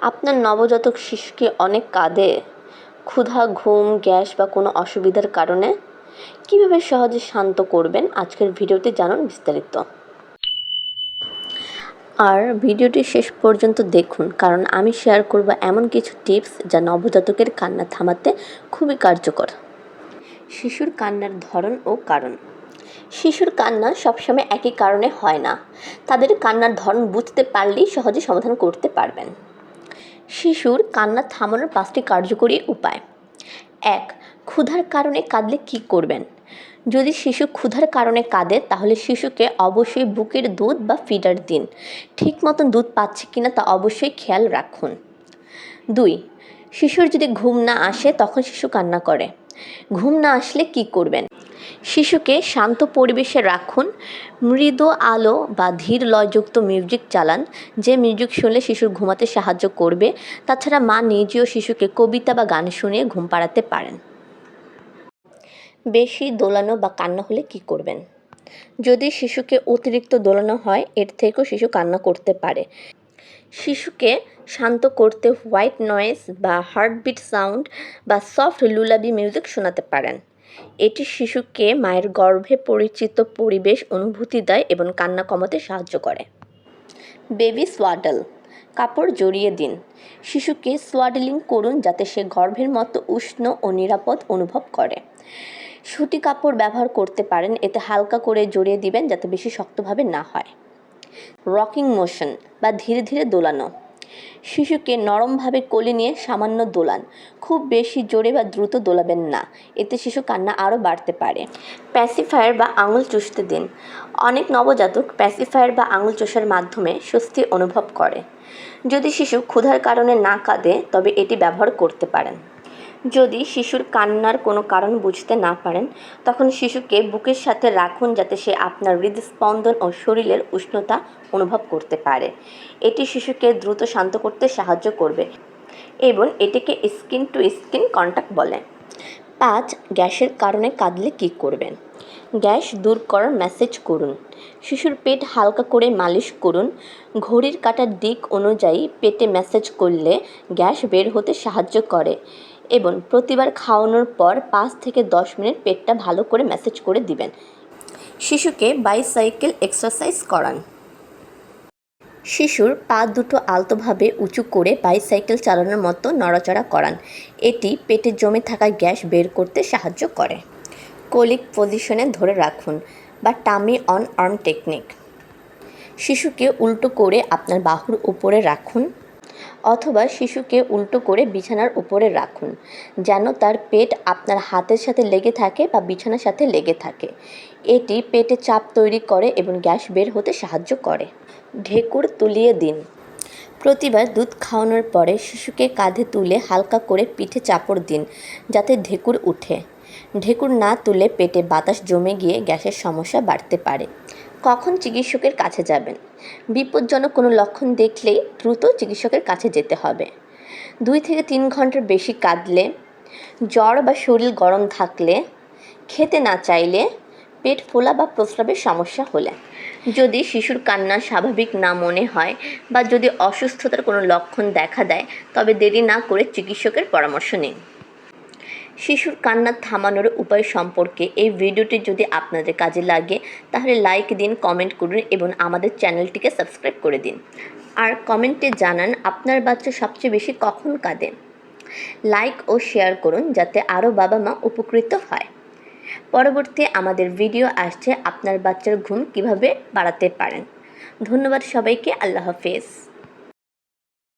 আপনার নবজাতক শিশুকে অনেক কাঁদে, ক্ষুধা, ঘুম, গ্যাস বা কোনো অসুবিধার কারণে? কীভাবে সহজে শান্ত করবেন? আজকের ভিডিওতে জানুন বিস্তারিত। আর ভিডিওটি শেষ পর্যন্ত দেখুন, কারণ আমি শেয়ার করব এমন কিছু টিপস যা নবজাতকের কান্না থামাতে খুবই কার্যকর। শিশুর কান্নার ধরন ও কারণ। শিশুর কান্না সবসময় একই কারণে হয় না। তাদের কান্নার ধরন বুঝতে পারলেই সহজে সমাধান করতে পারবেন। শিশুর কান্না থামানোর পাঁচটি কার্যকরী উপায়। এক, ক্ষুধার কারণে কাঁদলে কী করবেন? যদি শিশু ক্ষুধার কারণে কাঁদে, তাহলে শিশুকে অবশ্যই বুকের দুধ বা ফিডার দিন। ঠিক মতন দুধ পাচ্ছে কিনা তা অবশ্যই খেয়াল রাখুন। দুই, শিশুর যদি ঘুম না আসে, তখন শিশু কান্না করে। ঘুম না আসলে কি করবেন? শিশুকে শান্ত পরিবেশে রাখুন। মৃদু আলো বা ধীর লয়যুক্ত মিউজিক চালান, যে মিউজিক শুনলে শিশুর ঘুমাতে সাহায্য করবে। তাছাড়া মা নিজেও শিশুকে কবিতা বা গান শুনিয়ে ঘুম পাড়াতে পারেন। বেশি দোলানো বা কান্না হলে কি করবেন? যদি শিশুকে অতিরিক্ত দোলানো হয়, এর থেকেও শিশু কান্না করতে পারে। শিশুকে শান্ত করতে হোয়াইট নয়েজ বা হার্টবিট সাউন্ড বা সফট লুলাবি মিউজিক শোনাতে পারেন। এটি শিশুকে মায়ের গর্ভে পরিচিত পরিবেশ, অনুভূতি দেয় এবং কান্না কমাতে সাহায্য করে। বেবি সোয়াডল কাপড় জড়িয়ে দিন। শিশুকে সোয়াডলিং করুন যাতে সে গর্ভের মতো উষ্ণ ও নিরাপদ অনুভব করে। সুতি কাপড় ব্যবহার করতে পারেন, এতে হালকা করে জড়িয়ে দিবেন যাতে বেশি শক্তভাবে না হয়। রকিং মোশন বা ধীরে ধীরে দোলানো। শিশুকে নরমভাবে কোলে নিয়ে সামান্য দোলান। খুব বেশি জোরে বা দ্রুত দোলাবেন না। এতে শিশু কান্না আরও বাড়তে পারে। প্যাসিফায়ার বা আঙুল চুষতে দিন। অনেক নবজাতক প্যাসিফায়ার বা আঙুল চষার মাধ্যমে স্বস্তি অনুভব করে। যদি শিশু ক্ষুধার কারণে না কাঁদে, তবে এটি ব্যবহার করতে পারেন। যদি শিশুর কান্নার কোনো কারণ বুঝতে না পারেন, তখন শিশুকে বুকের সাথে রাখুন যাতে সে আপনার হৃদস্পন্দন ও শরীরের উষ্ণতা অনুভব করতে পারে। এটি শিশুকে দ্রুত শান্ত করতে সাহায্য করবে এবং এটিকে স্কিন টু স্কিন কন্ট্যাক্ট বলে। পাঁচ, গ্যাসের কারণে কাঁদলে কী করবেন? গ্যাস দূর করার মেসেজ করুন। শিশুর পেট হালকা করে মালিশ করুন। ঘড়ির কাটার দিক অনুযায়ী পেটে ম্যাসেজ করলে গ্যাস বের হতে সাহায্য করে। এবং প্রতিবার খাওয়ানোর পর পাঁচ থেকে দশ মিনিট পেটটা ভালো করে ম্যাসেজ করে দিবেন। শিশুকে বাইসাইকেল এক্সারসাইজ করান। শিশুর পা দুটো আলতোভাবে উঁচু করে বাইসাইকেল চালানোর মতো নড়াচড়া করান। এটি পেটে জমে থাকা গ্যাস বের করতে সাহায্য করে। কোলিক পজিশনে ধরে রাখুন বা টামি অন আর্ম টেকনিক। শিশুকে উল্টো করে আপনার বাহুর উপরে রাখুন। অথবা শিশুকে উল্টো করে বিছানার উপরে রাখুন, যেন তার পেট আপনার হাতের সাথে লেগে থাকে বা বিছানার সাথে লেগে থাকে। এটি পেটে চাপ তৈরি করে এবং গ্যাস বের হতে সাহায্য করে। ঢেকুর তুলিয়ে দিন। প্রতিবার দুধ খাওয়ানোর পরে শিশুকে কাঁধে তুলে হালকা করে পিঠে চাপড় দিন, যাতে ঢেকুর উঠে। ঢেকুর না তুলে পেটে বাতাস জমে গিয়ে গ্যাসের সমস্যা বাড়তে পারে। কখন চিকিৎসকের কাছে যাবেন? বিপজ্জনক কোনো লক্ষণ দেখলেই দ্রুত চিকিৎসকের কাছে যেতে হবে। দুই থেকে তিন ঘণ্টার বেশি কাঁদলে, জ্বর বা শরীর গরম থাকলে, খেতে না চাইলে পেট ফোলা বা প্রস্রাবের সমস্যা হলে। যদি শিশুর কান্না স্বাভাবিক না মনে হয় বা যদি অসুস্থতার কোনো লক্ষণ দেখা দেয়, তবে দেরি না করে চিকিৎসকের পরামর্শ নিন। শিশুর কান্না থামানোর উপায় সম্পর্কে এই ভিডিওটি যদি আপনাদের কাজে লাগে, তাহলে লাইক দিন কমেন্ট করুন এবং আমাদের চ্যানেলটিকে সাবস্ক্রাইব করে দিন। আর কমেন্টে জানান, আপনার বাচ্চা সবচেয়ে বেশি কখন কাঁদে? লাইক ও শেয়ার করুন, যাতে আরও বাবা মা উপকৃত হয়। পরবর্তী আমাদের ভিডিও আসছে আপনার বাচ্চার ঘুম কীভাবে বাড়াতে পারেন। ধন্যবাদ সবাইকে, আল্লাহ হাফেজ।